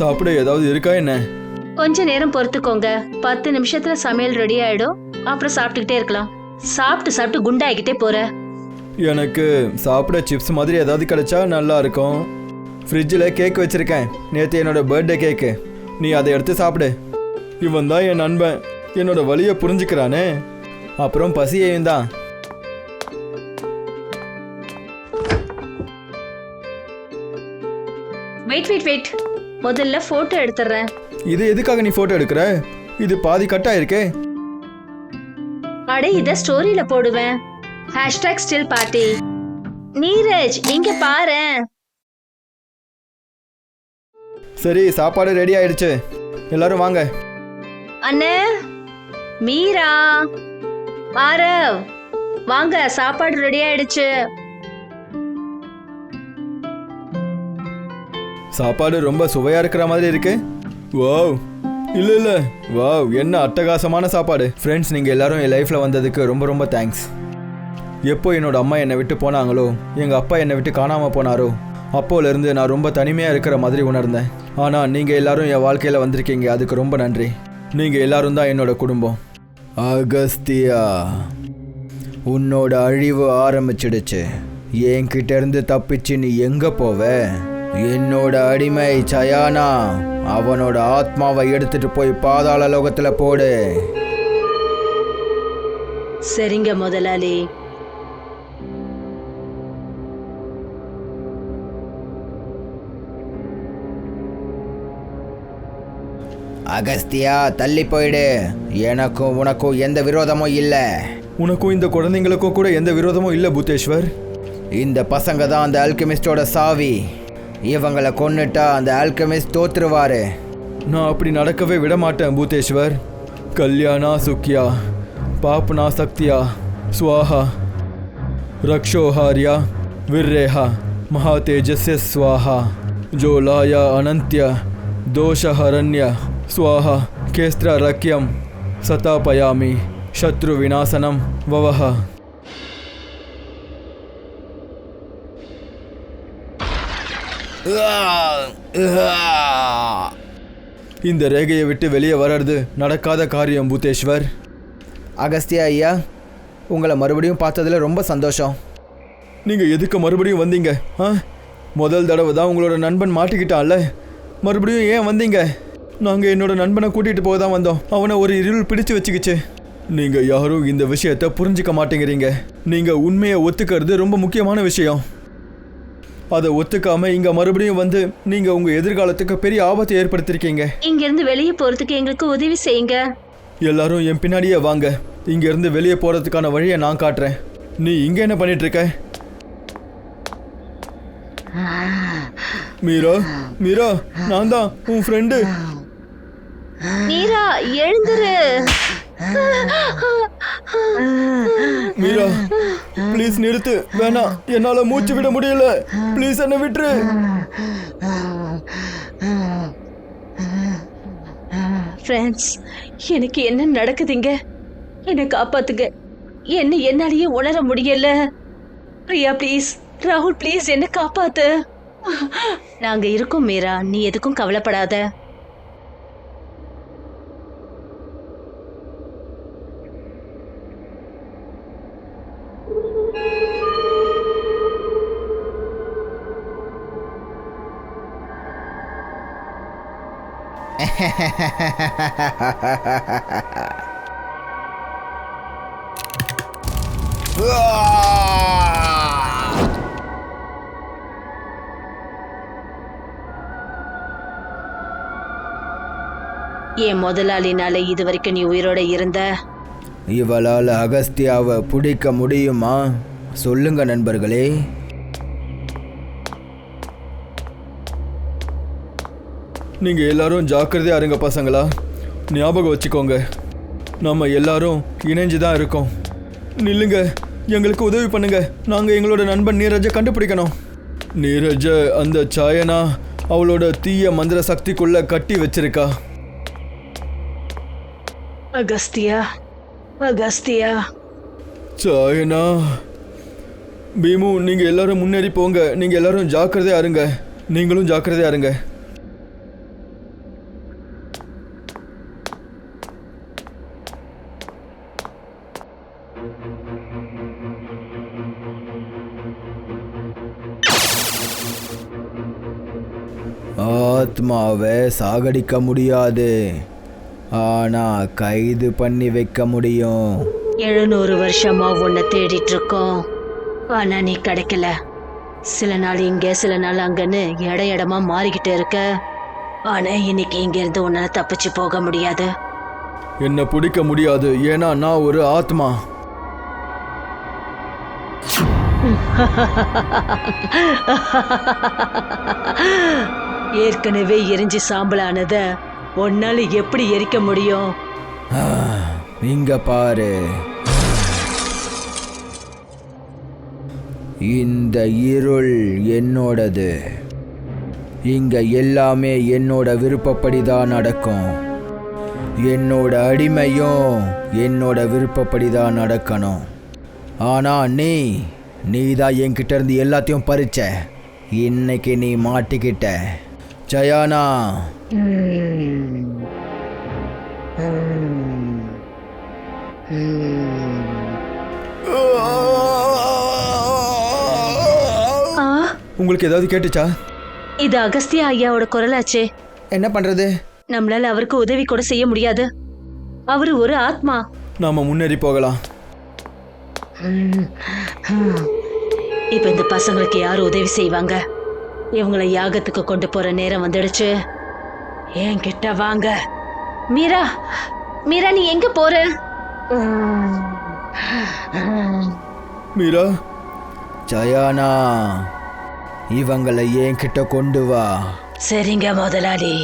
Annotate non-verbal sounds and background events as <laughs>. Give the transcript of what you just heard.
சாப்பிட ஏதாவது இருக்கா என்ன? கொஞ்ச நேரம் பொறுத்துக்கோங்க. பத்து நிமிஷத்துல சமையல் ரெடி ஆயிடும். அப்புறம் சாப்பிட்டுக்கிட்டே இருக்கலாம். சாப்பிட்டு சாப்பிட்டு குண்டாகிக்கிட்டே போற. எனக்கு சாப்பிட சிப்ஸ் மாதிரி ஏதாவது கிடைச்சா நல்லா இருக்கும். ஃப்ரிட்ஜில் கேக் வச்சிருக்கேன். நேற்று என்னோட பர்த்டே கேக்கு நீ அதை எடுத்து சாப்பிடு. இவன் தான் என் நண்பன். என்னோட வழியை புரிஞ்சுக்கிறானே. அப்புறம் பசியையும் தான். வெயிட் வெயிட் வெயிட் முதல்ல போட்டோ எடுத்துறேன் இது எதுக்காக நீ ஃபோட்டோ எடுக்கிற? இது பாதி கட் ஆயிருக்கே. அட இத ஸ்டோரியில போடுவேன். ஹேஷ்டாக் ஸ்டில் பார்ட்டி நீரஜ் இங்க பாரேன் சரி சாப்பாடு ரெடி ஆயிடுச்சு. எல்லாரும் வாங்க. அண்ணே மீரா ஆரவ் வாங்க சாப்பாடு ரெடி ஆயிடுச்சு. சாப்பாடு ரொம்ப சுவையா இருக்கிற மாதிரி இருக்கு? வாவ். இல்ல இல்ல. வாவ் என்ன அட்டகாசமான சாப்பாடு. ஃப்ரெண்ட்ஸ் நீங்க எல்லாரும் என் லைஃப்ல வந்ததுக்கு ரொம்ப ரொம்ப தேங்க்ஸ் எப்போ என்னோட அம்மா என்னை விட்டு போனாங்களோ எங்க அப்பா என்னை விட்டு காணாம போனாரோ அப்போலேருந்து நான் ரொம்ப தனிமையாக இருக்கிற மாதிரி உணர்ந்தேன். ஆனால் நீங்கள் எல்லாரும் என் வாழ்க்கையில் வந்திருக்கீங்க அதுக்கு ரொம்ப நன்றி. நீங்கள் எல்லாரும் தான் என்னோட குடும்பம். அகஸ்தியா உன்னோட அழிவு ஆரம்பிச்சிடுச்சு. என்கிட்ட இருந்து தப்பிச்சு நீ எங்கே போவ? என்னோட அடிமை சயானா அவனோட ஆத்மாவை எடுத்துட்டு போய் பாதாள லோகத்துல போடு. சரிங்க முதலாளி. அகஸ்தியா தள்ளி போயிடு. எனக்கும் உனக்கும் எந்த விரோதமும் இல்லை. உனக்கும் இந்த குழந்தைங்களுக்கும் கூட எந்த விரோதமும் இல்லை பூத்தேஸ்வர். இந்த பசங்க தான் அந்த ஆல்கெமிஸ்டோட சாவி. இவங்களை கொன்னுட்டா அந்த ஆல்கமிஸ் தோத்துருவாரு. நான் அப்படி நடக்கவே விட மாட்டேன் பூதேஸ்வர் கல்யாணா சுக்கியா. பாப்னா சக்தியா. சுவாஹா. ரக்ஷோஹாரியா. விர்ரேஹா. மகா தேஜஸ் ஸ்வாஹா ஜோலாயா அனந்திய. தோஷஹரண்ய. சுவாஹா. கேஸ்திர ரக்கியம் சதாபயாமி. சத்ரு விநாசனம். வவஹா. இந்த ரேகையை விட்டு வெளியே வர்றது நடக்காத காரியம் பூத்தேஸ்வர். அகஸ்தியா ஐயா உங்களை மறுபடியும் பார்த்ததுல ரொம்ப சந்தோஷம். நீங்கள் எதுக்கு மறுபடியும் வந்தீங்க ஆ? முதல் தடவை தான் உங்களோட நண்பன் மாட்டிக்கிட்டான்ல. மறுபடியும் ஏன் வந்தீங்க? நாங்கள் என்னோட நண்பனை கூட்டிகிட்டு போக தான் வந்தோம். அவனை ஒரு இருள் பிடிச்சு வச்சுக்கிச்சு. நீங்கள் யாரும் இந்த விஷயத்தை புரிஞ்சிக்க மாட்டேங்கிறீங்க. நீங்கள் உண்மையை ஒத்துக்கிறது ரொம்ப முக்கியமான விஷயம். அதை ஒத்துக்காம இங்கே மறுபடியும் வந்து நீங்கள் உங்கள் எதிர்காலத்துக்கு பெரிய ஆபத்தை ஏற்படுத்தியிருக்கீங்க இங்க இருந்து வெளியே போறதுக்கு எங்களுக்கு உதவி செய்யுங்க. எல்லாரும் என் பின்னாடியே வாங்க. இங்க இருந்து வெளியே போறதுக்கான வழியை நான் காட்டுறேன். நீ இங்க என்ன பண்ணிட்டு இருக்க மீரா மீரா நான் தான் உன் ஃப்ரெண்டு மீரா எழுந்துரு. மீரா ப்ளீஸ் நிறுத்து. வேணாம் என்னால மூச்சு விட முடியல. ப்ளீஸ் என்ன விட்டுரு. ஃப்ரெண்ட்ஸ் எனக்கு என்ன நடக்குதுங்க? என்னை காப்பாத்துங்க. என்ன என்னாலேயே உணர முடியல. பிரியா ப்ளீஸ் ராகுல் ப்ளீஸ் என்ன காப்பாத்து. நாங்க இருக்கோம் மீரா. நீ எதுக்கும் கவலைப்படாத. <laughs> என் முதலாளினால இது வரைக்கும் நீ உயிரோட இருந்த? இவளால் அகஸ்தியாவை பிடிக்க முடியுமா? சொல்லுங்க நண்பர்களே. நீங்க எல்லாரும் ஜாக்கிரதையா இருங்க பசங்களா. ஞாபகம் வச்சுக்கோங்க. நம்ம எல்லாரும் இணைஞ்சு தான் இருக்கோம். நில்லுங்க. எங்களுக்கு உதவி பண்ணுங்க. நாங்க எங்களோட நண்பன் நீரஜை கண்டுபிடிக்கணும். நீரஜ அந்த சாயனா அவளோட தீய மந்திர சக்திக்குள்ள கட்டி வச்சிருக்கா. அகஸ்தியா அகஸ்தியா. சாயனா. பீமு நீங்க எல்லாரும் முன்னேறி போங்க. நீங்க எல்லாரும் ஜாக்கிரதையா இருங்க. நீங்களும் ஜாக்கிரதையா இருங்க. ஆத்மாவை சாகடிக்க முடியாது. ஆனா கைது பண்ணி வைக்க முடியும். எழுநூறு வருஷமா உன்னை தேடிட்டு இருக்கோம் ஆனா நீ கிடைக்கல. சில நாள் இங்க சில நாள் அங்கன்னு இட இடமா மாறிக்கிட்டு இருக்க. ஆனா இன்னைக்கு இங்க இருந்து உன்னால தப்பிச்சு போக முடியாது. என்னை பிடிக்க முடியாது. ஏன்னா நான் ஒரு ஆத்மா. <laughs> ஏற்கனவே எரிஞ்சு சாம்பலானத உன்னால எப்படி எரிக்க முடியும்? இங்க பாரு. இந்த இருள் என்னோடது. இங்க எல்லாமே என்னோட விருப்பப்படி தான் நடக்கும். என்னோட அடிமையும் என்னோட விருப்பப்படி தான் நடக்கணும். ஆனா நீ நீ தான் என்கிட்ட இருந்து எல்லாத்தையும் பறிச்ச. இன்னைக்கு நீ மாட்டிக்கிட்ட. ஜயானா. உங்களுக்கு ஏதாவது கேட்டுச்சா? இது அகஸ்தியா ஐயாவோட குரலாச்சே. என்ன பண்றது? நம்மளால அவருக்கு உதவி கூட செய்ய முடியாது. அவரு ஒரு ஆத்மா. நாம முன்னேறி போகலாம். இப்ப இந்த பசங்களுக்கு யார் உதவி செய்வாங்க? இவங்கள யாகத்துக்கு கொண்டு போற நேரம் வந்துடுச்சு. என்கிட்ட வாங்க. மீரா மீரா நீ எங்க போற? மீரா ஜயானா இவங்களை என்கிட்ட கொண்டு வா? சரிங்க முதலாளி.